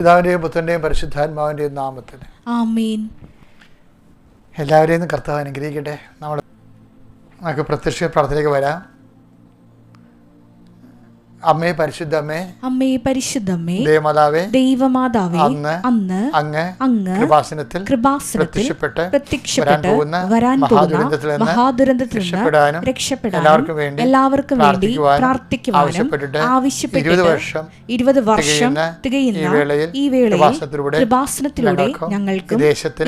പിതാവിന്റെയും പുത്രന്റെയും പരിശുദ്ധാത്മാവിന്റെയും നാമത്തിൽ. ആമീൻ. എല്ലാവരെയും കർത്താവ് അനുഗ്രഹിക്കട്ടെ. നമ്മൾ നമുക്ക് പ്രത്യക്ഷ പ്രാർത്ഥനയ്ക്ക് വരാം. അമ്മേ പരിശുദ്ധമ്മേ അമ്മേ പരിശുദ്ധമ്മേ ദേവമാതാവേ ദൈവമാതാവേ അന്ന് അന്ന് അങ്ങ് അങ്ങ് കൃപാസനത്തിൽ കൃപാസനത്തിൽ പ്രത്യക്ഷപ്പെട്ട് വരാൻ പോകുന്ന വരാൻ മഹാദുരന്തത്തിൽ പോകുന്ന മഹാദുരന്തത്തിൽ രക്ഷപ്പെടാനും എല്ലാവർക്കും വേണ്ടി എല്ലാവർക്കും വേണ്ടി പ്രാർത്ഥിക്കുവാനും ആവശ്യപ്പെട്ടിട്ട് ആവശ്യപ്പെട്ട് ഇരുപത് വർഷം ഇരുപത് വർഷം തികയുന്ന ഈ വേളയിൽ ഈ വേളയിൽ കൃപാസനത്തിലൂടെ ഞങ്ങൾക്കും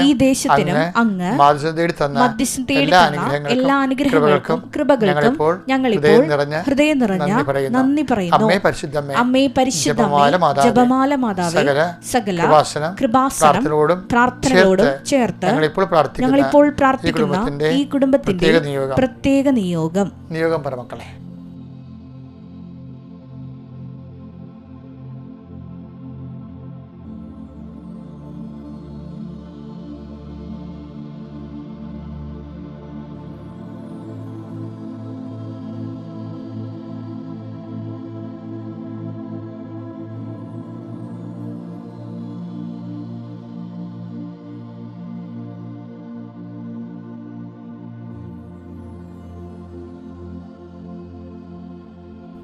ഈ ദേശത്തിനും അങ്ങ് മാധ്യസ്ഥം തേടി തന്ന എല്ലാ അനുഗ്രഹങ്ങൾക്കും കൃപകൾക്കും ഞങ്ങളിപ്പോൾ ഹൃദയം നിറഞ്ഞ നന്ദി പറയുന്നു. പറയുന്നു. അമ്മേ പരിശുദ്ധമ്മേ അമ്മേ പരിശുദ്ധമേ ജപമാല മാതാവേ, സകല കൃപാസനം പ്രാർത്ഥനയോടും ചേർത്ത് ഞങ്ങളിപ്പോൾ പ്രാർത്ഥിക്കുന്ന ഈ കുടുംബത്തിന്റെ പ്രത്യേക നിയോഗം. പ്രത്യേക നിയോഗം. നിയോഗം പരമക്കളെ.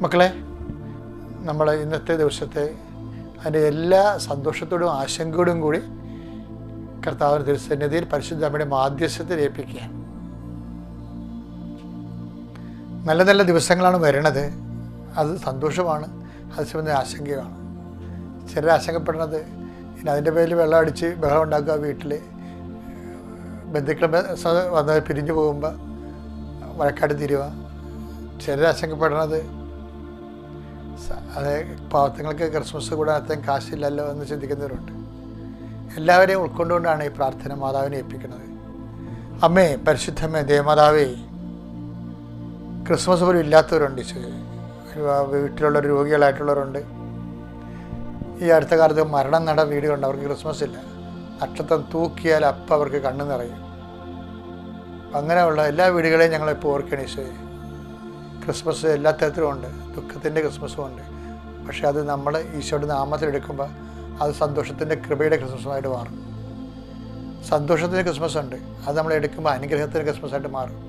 മക്കളെ നമ്മൾ ഇന്നത്തെ ദിവസത്തെ അതിന്റെ എല്ലാ സന്തോഷത്തോടും ആശങ്കയോടും കൂടി കർത്താവിന് തിരുസന്നിധിയിൽ പരിശുദ്ധ അമ്മയുടെ മാധ്യസ്ഥത്തിൽ ഏൽപ്പിക്കുകയാണ്. നല്ല നല്ല ദിവസങ്ങളാണ് വരണത്. അത് സന്തോഷമാണ്. അത് സംബന്ധിച്ച ആശങ്കയാണ്. ചിലർ ആശങ്കപ്പെടുന്നത് ഇനി അതിന്റെ പേരിൽ വെള്ളം അടിച്ച് ബഹളം ഉണ്ടാക്കുക വീട്ടിൽ. ബന്ധുക്കൾ വന്ന് പിരിഞ്ഞു പോകുമ്പോൾ വഴക്കാട് തീരുക. ചിലർ ആശങ്കപ്പെടുന്നത് അത് പാവത്തങ്ങൾക്ക് ക്രിസ്മസ് കൂടെ അത്രയും കാശില്ലല്ലോ എന്ന് ചിന്തിക്കുന്നവരുണ്ട്. എല്ലാവരെയും ഉൾക്കൊണ്ടുകൊണ്ടാണ് ഈ പ്രാർത്ഥന മാതാവിനെ ഏൽപ്പിക്കുന്നത്. അമ്മേ പരിശുദ്ധമ്മേ ദേവമാതാവേ ക്രിസ്മസ് പോലും ഇല്ലാത്തവരുണ്ട് വീട്ടിലുള്ള രോഗികളായിട്ടുള്ളവരുണ്ട്. ഈ അടുത്ത കാലത്ത് മരണം നട വീടുകളുണ്ട്. അവർക്ക് ക്രിസ്മസ് ഇല്ല. നക്ഷത്രം തൂക്കിയാൽ അപ്പം അവർക്ക് കണ്ണു നിറയും. അങ്ങനെയുള്ള എല്ലാ വീടുകളെയും ഞങ്ങളിപ്പോൾ ഓർക്കണം ഈശോയെ. ക്രിസ്മസ് എല്ലാ തരത്തിലും ഉണ്ട്. ദുഃഖത്തിന്റെ ക്രിസ്മസും ഉണ്ട് പക്ഷേ അത് നമ്മൾ ഈശോയുടെ നാമത്തിൽ എടുക്കുമ്പോൾ അത് സന്തോഷത്തിന്റെ കൃപയുടെ ക്രിസ്മസുമായിട്ട് മാറും. സന്തോഷത്തിന്റെ ക്രിസ്മസ് ഉണ്ട് അത് നമ്മൾ എടുക്കുമ്പോൾ അനുഗ്രഹത്തിന്റെ ക്രിസ്മസ് ആയിട്ട് മാറും.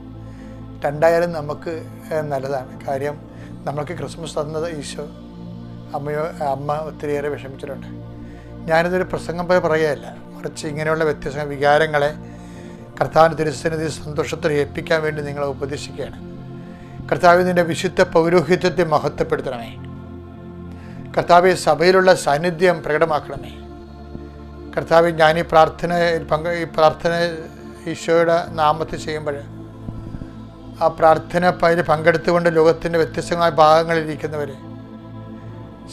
രണ്ടായാലും നമുക്ക് നല്ലതാണ്. കാര്യം നമ്മൾക്ക് ക്രിസ്മസ് തന്നത് ഈശോ അമ്മയോ അമ്മ ഒത്തിരിയേറെ വിഷമിച്ചിട്ടുണ്ട്. ഞാനിതൊരു പ്രസംഗം പോയി പറയുകയല്ല. മറിച്ച് ഇങ്ങനെയുള്ള വ്യത്യസ്ത വികാരങ്ങളെ കർത്താവിന്റെ തിരുസന്നിധി സന്തോഷത്തിൽ ഏൽപ്പിക്കാൻ വേണ്ടി നിങ്ങളെ ഉപദേശിക്കുകയാണ്. കർത്താവ് നിന്റെ വിശുദ്ധ പൗരോഹിത്യത്തെ മഹത്വപ്പെടുത്തണമേ. കർത്താവ് സഭയിലുള്ള സാന്നിധ്യം പ്രകടമാക്കണമേ. കർത്താവ് ഞാൻ ഈ പ്രാർത്ഥനയിൽ പങ്ക് ഈ പ്രാർത്ഥന ഈശോയുടെ നാമത്തിൽ ചെയ്യുമ്പോൾ ആ പ്രാർത്ഥന അതിൽ പങ്കെടുത്തുകൊണ്ട് ലോകത്തിന്റെ വ്യത്യസ്തമായ ഭാഗങ്ങളിൽ ഇരിക്കുന്നവർ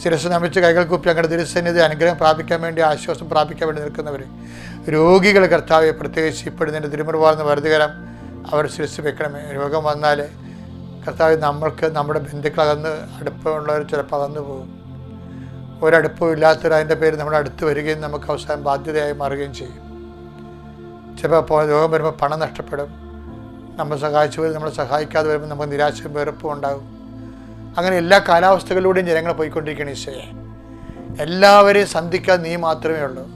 ശിരസ് നമിച്ച് കൈകൾ കൂപ്പി അങ്ങയുടെ തിരുസന്നിധി അനുഗ്രഹം പ്രാപിക്കാൻ വേണ്ടി ആശ്വാസം പ്രാപിക്കാൻ വേണ്ടി നിൽക്കുന്നവർ രോഗികൾ കർത്താവെ പ്രത്യേകിച്ച് ഇപ്പോഴും തിരുമുറവാർന്ന് വരുതുകരം അവർ ശിരസ് വെക്കണമേ. രോഗം വന്നാൽ കർത്താവ് നമ്മൾക്ക് നമ്മുടെ ബന്ധുക്കൾ അകന്ന് അടുപ്പമുള്ളവർ ചിലപ്പോൾ അകന്നു പോകും. ഒരടുപ്പവും ഇല്ലാത്തവർ അതിന്റെ പേര് നമ്മുടെ അടുത്ത് വരികയും നമുക്ക് അവസാനം ബാധ്യതയായി മാറുകയും ചെയ്യും. ചിലപ്പോൾ രോഗം വരുമ്പോൾ പണം നഷ്ടപ്പെടും. നമ്മൾ സഹായിച്ചു വരും നമ്മളെ സഹായിക്കാതെ വരുമ്പോൾ നമുക്ക് നിരാശയും വെറുപ്പും ഉണ്ടാകും. അങ്ങനെ എല്ലാ കാലാവസ്ഥകളിലൂടെയും ജനങ്ങൾ പോയിക്കൊണ്ടിരിക്കുകയാണ് ഈശോയെ. എല്ലാവരെയും സന്ധിക്കാൻ നീ മാത്രമേ ഉള്ളൂ.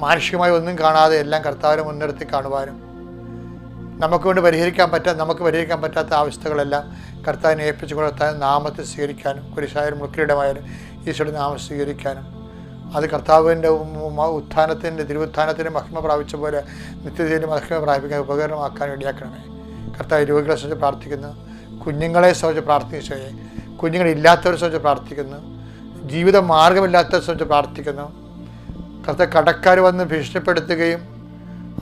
മാനുഷികമായി ഒന്നും കാണാതെ എല്ലാം കർത്താവിനെ മുൻനിർത്തി കാണുവാനും നമുക്ക് വേണ്ടി പരിഹരിക്കാൻ പറ്റാ നമുക്ക് പരിഹരിക്കാൻ പറ്റാത്ത അവസ്ഥകളെല്ലാം കർത്താവിനെ ഏൽപ്പിച്ചു കർത്താവിന് നാമത്തെ സ്വീകരിക്കാനും കുരിശായാലും മുക്കിയിടമായാലും ഈശോയുടെ നാമം സ്വീകരിക്കാനും. അത് കർത്താവിന്റെ ഉത്ഥാനത്തിന്റെ തിരുവുത്ഥാനത്തിന്റെ മഹിമ പ്രാപിച്ച പോലെ നിത്യതയിലും മഹിമ പ്രാപിക്കാൻ ഉപകരണമാക്കാൻ വേണ്ടിയാക്കണമേ. കർത്താവ് രോഗികളെ സംബന്ധിച്ച് പ്രാർത്ഥിക്കുന്നു. കുഞ്ഞുങ്ങളെ സംബന്ധിച്ച് പ്രാർത്ഥിച്ചേ. കുഞ്ഞുങ്ങളില്ലാത്തവരെ സംബന്ധിച്ച് പ്രാർത്ഥിക്കുന്നു. ജീവിത മാർഗമില്ലാത്തവരെ സംബന്ധിച്ച് പ്രാർത്ഥിക്കുന്നു. കർത്താവ് കടക്കാർ വന്ന് ഭീഷണിപ്പെടുത്തുകയും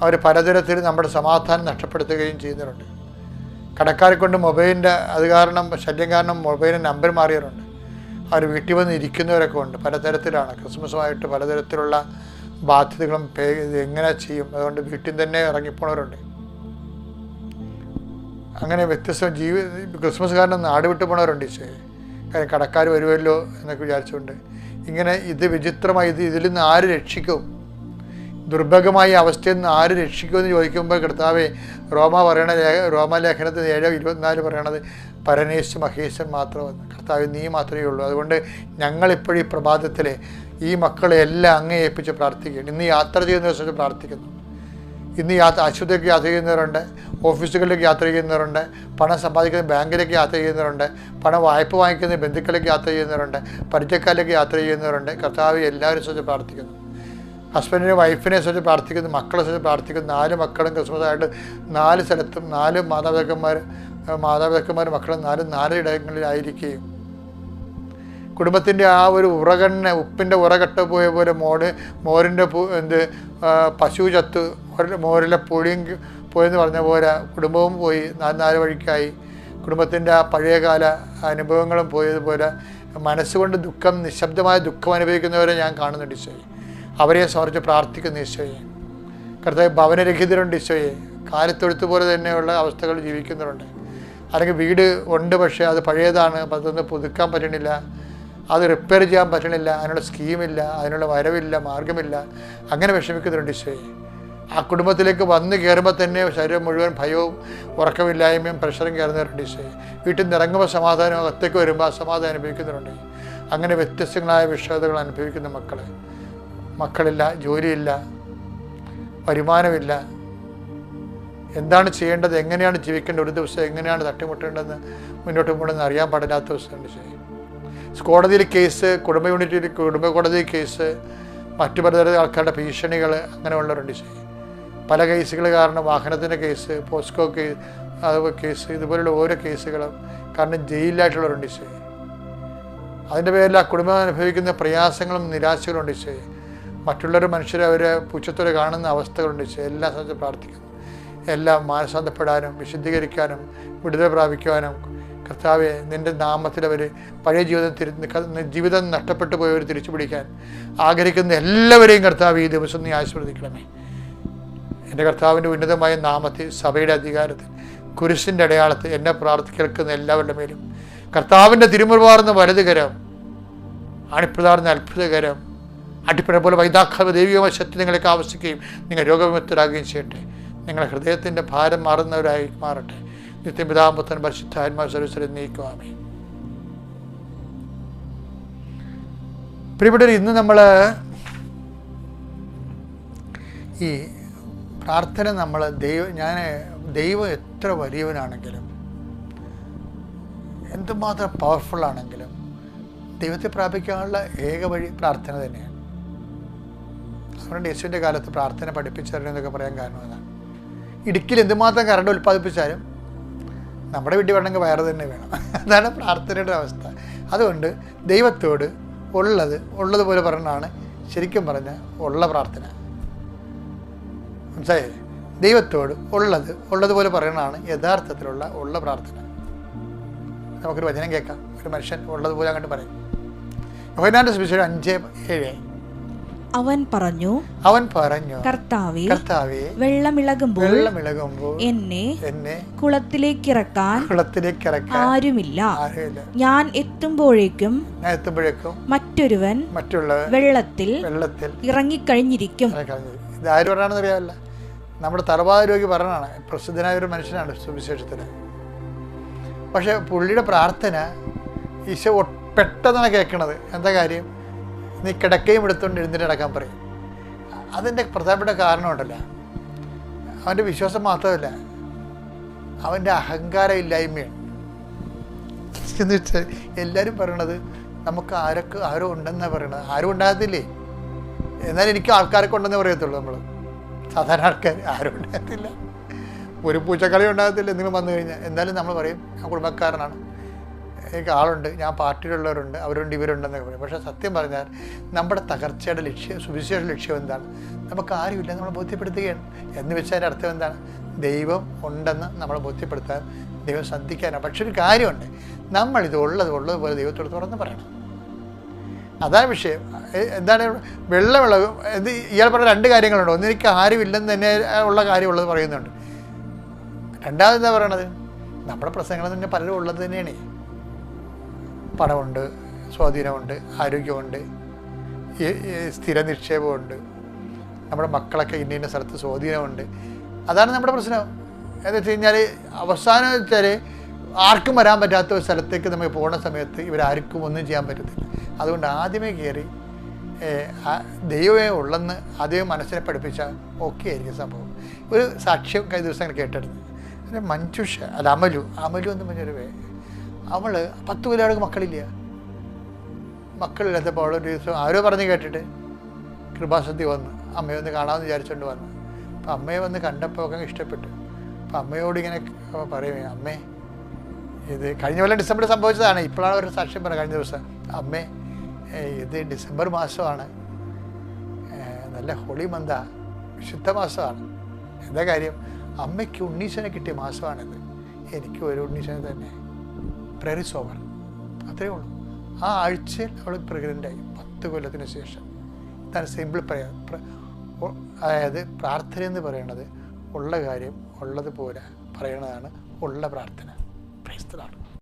അവർ പലതരത്തിൽ നമ്മുടെ സമാധാനം നഷ്ടപ്പെടുത്തുകയും ചെയ്യുന്നവരുണ്ട് കടക്കാരെ കൊണ്ട് മൊബൈലിന്റെ അത് കാരണം ശല്യം കാരണം മൊബൈലിന്റെ നമ്പർ മാറിയവരുണ്ട്. അവർ വീട്ടിൽ വന്ന് ഇരിക്കുന്നവരൊക്കെ ഉണ്ട്. പലതരത്തിലാണ്. ക്രിസ്മസുമായിട്ട് പലതരത്തിലുള്ള ബാധ്യതകളും പേ എങ്ങനെ ചെയ്യും? അതുകൊണ്ട് വീട്ടിൽ തന്നെ ഇറങ്ങിപ്പോണവരുണ്ട്. അങ്ങനെ വ്യത്യസ്ത ജീവി ക്രിസ്മസ് കാരണം നാട് വിട്ടു പോണവരുണ്ട് ഈശോയെ. കാര്യം കടക്കാർ വരുമല്ലോ എന്നൊക്കെ വിചാരിച്ചുകൊണ്ട്. ഇങ്ങനെ ഇത് വിചിത്രമായി ഇത് ഇതിൽ നിന്ന് ആര് രക്ഷിക്കും? ദുർഭഗമായ അവസ്ഥയിൽ നിന്ന് ആര് രക്ഷിക്കുമെന്ന് ചോദിക്കുമ്പോൾ കർത്താവെ റോമ പറയണ ലേഖ റോമാലേഖനത്തിൽ ഏഴോ ഇരുപത്തിനാല് പറയണത് പരനേശ് മഹേശൻ മാത്രമെന്ന് കർത്താവ് നീ മാത്രമേ ഉള്ളൂ. അതുകൊണ്ട് ഞങ്ങളിപ്പോഴും ഈ പ്രഭാതത്തിൽ ഈ മക്കളെ എല്ലാം അങ്ങേ ഏൽപ്പിച്ച് പ്രാർത്ഥിക്കുകയാണ്. ഇന്ന് യാത്ര ചെയ്യുന്ന ദിവസം പ്രാർത്ഥിക്കുന്നു. ഇന്ന് യാത്ര ആശുപത്രിക്ക് യാത്ര ചെയ്യുന്നവരുണ്ട് ഓഫീസുകളിലേക്ക് യാത്ര ചെയ്യുന്നവരുണ്ട് പണം സമ്പാദിക്കുന്ന ബാങ്കിലേക്ക് യാത്ര ചെയ്യുന്നവരുണ്ട് പണം വായ്പ വാങ്ങിക്കുന്ന ബന്ധുക്കളിലേക്ക് യാത്ര ചെയ്യുന്നവരുണ്ട് പരിചയക്കാരിലേക്ക് യാത്ര ചെയ്യുന്നവരുണ്ട്. കർത്താവ് എല്ലാവരും ശ്രദ്ധിച്ച് പ്രാർത്ഥിക്കുന്നു. ഹസ്ബൻഡിനെ വൈഫിനെ സംബന്ധിച്ച് പ്രാർത്ഥിക്കുന്നു മക്കളെ സംബന്ധിച്ച് പ്രാർത്ഥിക്കുന്നു. നാല് മക്കളും ക്രിസ്മസ് ആയിട്ട് നാല് സ്ഥലത്തും നാല് മാതാപിതാക്കന്മാർ മാതാപിതാക്കന്മാർ മക്കളും നാല് നാല് ഇടങ്ങളിലായിരിക്കുകയും. കുടുംബത്തിന്റെ ആ ഒരു ഉറകണ്ണ ഉപ്പിന്റെ ഉറകട്ട പോയ പോലെ മോട് മോരിന്റെ എന്ത് പശു ചത്ത് മോരിലെ- പുളിയും പോയെന്ന് പറഞ്ഞ പോലെ കുടുംബവും പോയി നാല് നാല് വഴിക്കായി. കുടുംബത്തിന്റെ ആ പഴയകാല അനുഭവങ്ങളും പോയതുപോലെ മനസ്സുകൊണ്ട് ദുഃഖം നിശബ്ദമായ ദുഃഖം അനുഭവിക്കുന്നവരെ ഞാൻ കാണുന്നുണ്ട് ഈശോയെ. അവരെ സമർപ്പിച്ച് പ്രാർത്ഥിക്കുന്ന ഈശോയെ. കർത്താവ് ഭവനരഹിതരുണ്ട് ഈശോയെ. കാലത്തൊഴുത്ത് പോലെ തന്നെയുള്ള അവസ്ഥകൾ ജീവിക്കുന്നവരുണ്ട്. അല്ലെങ്കിൽ വീട് ഉണ്ട് പക്ഷേ അത് പഴയതാണ്. അപ്പം അതൊന്ന് പുതുക്കാൻ പറ്റണില്ല. അത് റിപ്പയർ ചെയ്യാൻ പറ്റണില്ല. അതിനുള്ള സ്കീമില്ല അതിനുള്ള വരവില്ല. മാർഗമില്ല അങ്ങനെ വിഷമിക്കുന്നുണ്ട് ഈശോയെ. ആ കുടുംബത്തിലേക്ക് വന്ന് കയറുമ്പോൾ തന്നെ ശരീരം മുഴുവൻ ഭയവും ഉറക്കമില്ലായ്മയും പ്രഷറും കയറുന്നവരുണ്ട് ഈശോയെ. വീട്ടിൽ നിന്ന് ഇറങ്ങുമ്പോൾ സമാധാനം അകത്തേക്ക് വരുമ്പോൾ അസമാധാനം അനുഭവിക്കുന്നവരുണ്ട്. അങ്ങനെ വ്യത്യസ്തങ്ങളായ വിഷയതകൾ അനുഭവിക്കുന്ന മക്കളെ. മക്കളില്ല ജോലിയില്ല വരുമാനമില്ല. എന്താണ് ചെയ്യേണ്ടത്? എങ്ങനെയാണ് ജീവിക്കേണ്ടത്? ഒരു ദിവസം എങ്ങനെയാണ് തട്ടിമുട്ടേണ്ടതെന്ന് മുന്നോട്ട് പോകണമെന്ന് അറിയാൻ പാടില്ലാത്ത ദിവസമാണ് ശരി. കോടതിയിൽ കേസ് കുടുംബ യൂണിറ്റിൽ കുടുംബ കോടതി കേസ് മറ്റു പലതരം ആൾക്കാരുടെ ഭീഷണികൾ അങ്ങനെയുള്ളവരുണ്ട് ശരി. പല കേസുകൾ കാരണം വാഹനത്തിന്റെ കേസ് പോസ്കോ കേസ് അത് കേസ് ഇതുപോലുള്ള ഓരോ കേസുകളും കാരണം ജയിലിലായിട്ടുള്ളവരുണ്ട് ശരി. അതിന്റെ പേരിൽ ആ കുടുംബം അനുഭവിക്കുന്ന പ്രയാസങ്ങളും നിരാശകളും ഉണ്ട് ഈശോയെ മറ്റുള്ളവർ മനുഷ്യരെ അവരെ പുച്ഛത്തോടെ കാണുന്ന അവസ്ഥകളുണ്ട്. എല്ലാ സമയത്തും പ്രാർത്ഥിക്കുന്നു. എല്ലാം മാനസാന്തപ്പെടാനും വിശുദ്ധീകരിക്കാനും വിടുതൽ പ്രാപിക്കുവാനും. കർത്താവെ നിന്റെ നാമത്തിൽ അവർ പഴയ ജീവിതം തിരി ജീവിതം നഷ്ടപ്പെട്ടു പോയവർ തിരിച്ചു പിടിക്കാൻ ആഗ്രഹിക്കുന്ന എല്ലാവരെയും കർത്താവ് ഈ ദിവസം നീ ആശീർവദിക്കണമേ. എന്റെ കർത്താവിന്റെ ഉന്നതമായ നാമത്തിൽ സഭയുടെ അധികാരത്തിൽ കുരിശിന്റെ അടയാളത്തിൽ എന്നെ പ്രാർത്ഥി കേൾക്കുന്ന എല്ലാവരുടെ മേലും. കർത്താവിന്റെ തിരുമുറവാർന്ന വലതുകരം അണിപ്രധാർന്ന അത്ഭുതകരം അടിപ്പഴ പോലെ വൈദാഖ ദൈവികമായ ശക്തി നിങ്ങളെ ആവശ്യിക്കുകയും നിങ്ങൾ രോഗവിമുക്തരാകുകയും ചെയ്യട്ടെ. നിങ്ങളുടെ ഹൃദയത്തിന്റെ ഭാരം മാറുന്നവരായി മാറട്ടെ. നിത്യപിതാമ്പത്തൻ പരിശുദ്ധാത്മാ സർവീസരെ നീക്കുവാമേ പ്രിയപ്പെട്ടവർ ഇന്ന് നമ്മൾ ഈ പ്രാർത്ഥന നമ്മൾ ദൈവം ഞാൻ ദൈവം എത്ര വലിയവനാണെങ്കിലും എന്തുമാത്രം പവർഫുള്ളാണെങ്കിലും ദൈവത്തെ പ്രാപിക്കാനുള്ള ഏക വഴി പ്രാർത്ഥന തന്നെയാണ്. അതുകൊണ്ട് യേശുവിന്റെ കാലത്ത് പ്രാർത്ഥന പഠിപ്പിച്ചറിഞ്ഞെന്നൊക്കെ പറയാൻ കാരണം അതാണ്. ഇടുക്കിയിൽ എന്തുമാത്രം കറണ്ട് ഉൽപ്പാദിപ്പിച്ചാലും നമ്മുടെ വീട്ടിൽ വേണമെങ്കിൽ വയറ് തന്നെ വേണം. അതാണ് പ്രാർത്ഥനയുടെ അവസ്ഥ. അതുകൊണ്ട് ദൈവത്തോട് ഉള്ളത് ഉള്ളതുപോലെ പറഞ്ഞാണ് ശരിക്കും പറഞ്ഞ ഉള്ള പ്രാർത്ഥന. മനസ്സിലായി? ദൈവത്തോട് ഉള്ളത് ഉള്ളതുപോലെ പറയണതാണ് യഥാർത്ഥത്തിലുള്ള ഉള്ള പ്രാർത്ഥന. നമുക്കൊരു വചനം കേൾക്കാം. ഒരു മനുഷ്യൻ ഉള്ളതുപോലെ അങ്ങോട്ട് പറയും. യോഹനാന്റെ സുവിശേഷം അഞ്ച് ഏഴ്. അവൻ പറഞ്ഞു അവൻ പറഞ്ഞു കർത്താവേ കർത്താവേ വെള്ളമിളകുമ്പോൾ വെള്ളമിളകുമ്പോൾ എന്നെ എന്നെ കുളത്തിലേക്കിറക്കാൻ കുളത്തിലേക്ക് ഇറക്കാൻ ആരുമില്ല. ഞാൻ എത്തുമ്പോഴേക്കും ഞാൻ എത്തുമ്പോഴേക്കും മറ്റൊരുവൻ മറ്റുള്ള വെള്ളത്തിൽ വെള്ളത്തിൽ ഇറങ്ങിക്കഴിഞ്ഞിരിക്കും. ഇത് ആര് പറയാണെന്ന് അറിയാമല്ല. നമ്മുടെ തറവാട് രോഗി പറഞ്ഞാണ് പ്രസിദ്ധനായ ഒരു മനുഷ്യനാണ് സുവിശേഷത്തിന്. പക്ഷെ പുള്ളിയുടെ പ്രാർത്ഥന ഈശോ പെട്ടെന്നാണ് കേൾക്കണത്. എന്താ കാര്യം? നീ കിടക്കയും എടുത്തുകൊണ്ട് എഴുന്നേറ്റ് നടക്കാൻ പറയും. അതിന്റെ പ്രധാനപ്പെട്ട കാരണമുണ്ടല്ലോ അവന്റെ വിശ്വാസം മാത്രമല്ല അവന്റെ അഹങ്കാരമില്ലായ്മയാണ് ഇല്ലായ്മയാണ്. എന്ന് വെച്ചാൽ എല്ലാവരും പറയണത് നമുക്ക് ആരൊക്കെ ആരോ ഉണ്ടെന്നാണ് പറയണത്. ആരും ഉണ്ടാകത്തില്ലേ? എന്നാൽ എനിക്ക് ആൾക്കാരൊക്കെ ഉണ്ടെന്ന് പറയത്തുള്ളൂ നമ്മൾ സാധാരണ ആൾക്കാർ ആരും ഉണ്ടാകത്തില്ല. ഒരു പൂച്ചക്കളി ഉണ്ടാകത്തില്ല. എന്തെങ്കിലും വന്നു കഴിഞ്ഞാൽ എന്തായാലും നമ്മൾ പറയും ഞാൻ കുടുംബക്കാരനാണ്. എനിക്ക് ആളുണ്ട് ഞാൻ പാർട്ടിയിലുള്ളവരുണ്ട് അവരുണ്ട് ഇവരുണ്ടെന്നൊക്കെ പറയും. പക്ഷേ സത്യം പറഞ്ഞാൽ നമ്മുടെ തകർച്ചയുടെ ലക്ഷ്യം സുവിശേഷ ലക്ഷ്യം എന്താണ്? നമുക്ക് ആരുമില്ല നമ്മൾ ബോധ്യപ്പെടുത്തുകയാണ്. എന്ന് വെച്ചാൽ അതിന്റെ അർത്ഥം എന്താണ്? ദൈവം ഉണ്ടെന്ന് നമ്മളെ ബോധ്യപ്പെടുത്താൻ ദൈവം ശ്രദ്ധിക്കാനാണ്. പക്ഷെ ഒരു കാര്യമുണ്ട് നമ്മളിത് ഉള്ളത് ഉള്ളതുപോലെ ദൈവത്തോട് തുറന്ന് പറയണം. അതാണ് വിഷയം. എന്താണ് വെള്ളമുള്ളത് ഇത് ഇയാൾ പറഞ്ഞ രണ്ട് കാര്യങ്ങളുണ്ട്. ഒന്ന് എനിക്ക് ആരുമില്ലെന്ന് തന്നെ ഉള്ള കാര്യമുള്ളത് പറയുന്നുണ്ട്. രണ്ടാമത് എന്താ പറയണത്? നമ്മുടെ പ്രസംഗങ്ങൾ തന്നെ പലരും ഉള്ളത് തന്നെയാണ്. പണമുണ്ട് സ്വാധീനമുണ്ട് ആരോഗ്യമുണ്ട് സ്ഥിര നിക്ഷേപമുണ്ട് നമ്മുടെ മക്കളൊക്കെ ഇന്ന ഇന്ന സ്ഥലത്ത് സ്വാധീനമുണ്ട്. അതാണ് നമ്മുടെ പ്രശ്നം. എന്ന് വെച്ച് കഴിഞ്ഞാൽ അവസാനം വെച്ചാൽ ആർക്കും വരാൻ പറ്റാത്ത ഒരു സ്ഥലത്തേക്ക് നമ്മൾ പോകുന്ന സമയത്ത് ഇവരാർക്കും ഒന്നും ചെയ്യാൻ പറ്റത്തില്ല. അതുകൊണ്ട് ആദ്യമേ കയറി ദൈവമേ ഉള്ളെന്ന് ആദ്യമേ മനസ്സിനെ പഠിപ്പിച്ചാൽ ഓക്കെ ആയിരിക്കും സംഭവം. ഒരു സാക്ഷ്യം കഴിഞ്ഞ ദിവസം അത് മഞ്ജുഷ അല്ല അമലു അമലു എന്ന് പറഞ്ഞൊരു അവൾ പത്ത് കൊല്ലം മക്കളില്ല. മക്കളില്ലാത്തപ്പോൾ അവളൊരു ദിവസം ആരോ പറഞ്ഞ് കേട്ടിട്ട് കൃപാസത്തി വന്ന് അമ്മയെ ഒന്ന് കാണാമെന്ന് വിചാരിച്ചുകൊണ്ട് വന്നു. അപ്പം അമ്മയെ വന്ന് കണ്ടപ്പോൾ ഒക്കെ ഇഷ്ടപ്പെട്ടു. അപ്പം അമ്മയോട് ഇങ്ങനെ പറയുമേ അമ്മേ ഇത് കഴിഞ്ഞ കൊല്ലം ഡിസംബർ സംഭവിച്ചതാണ്. ഇപ്പോഴാണ് ഒരു സാക്ഷ്യം പറഞ്ഞത് കഴിഞ്ഞ ദിവസം. അമ്മേ ഇത് ഡിസംബർ മാസമാണ്. നല്ല ഹോളി മന്താ വിശുദ്ധ മാസമാണ്. എന്താ കാര്യം? അമ്മയ്ക്ക് ഉണ്ണീശനെ കിട്ടിയ മാസമാണിത്. എനിക്ക് ഒരു ഉണ്ണീശനെ തന്നെ. പ്രയറിസ് ഓവർ അത്രേ ഉള്ളൂ. ആ ആഴ്ചയിൽ അവൾ പ്രഗ്നന്റായി പത്ത് കൊല്ലത്തിന് ശേഷം. ഇതാണ് സിമ്പിൾ പ്രയർ അതായത് പ്രാർത്ഥന എന്ന് പറയുന്നത് ഉള്ള കാര്യം ഉള്ളതുപോലെ പറയണതാണ് ഉള്ള പ്രാർത്ഥന. പ്രൈസ്തലാണ്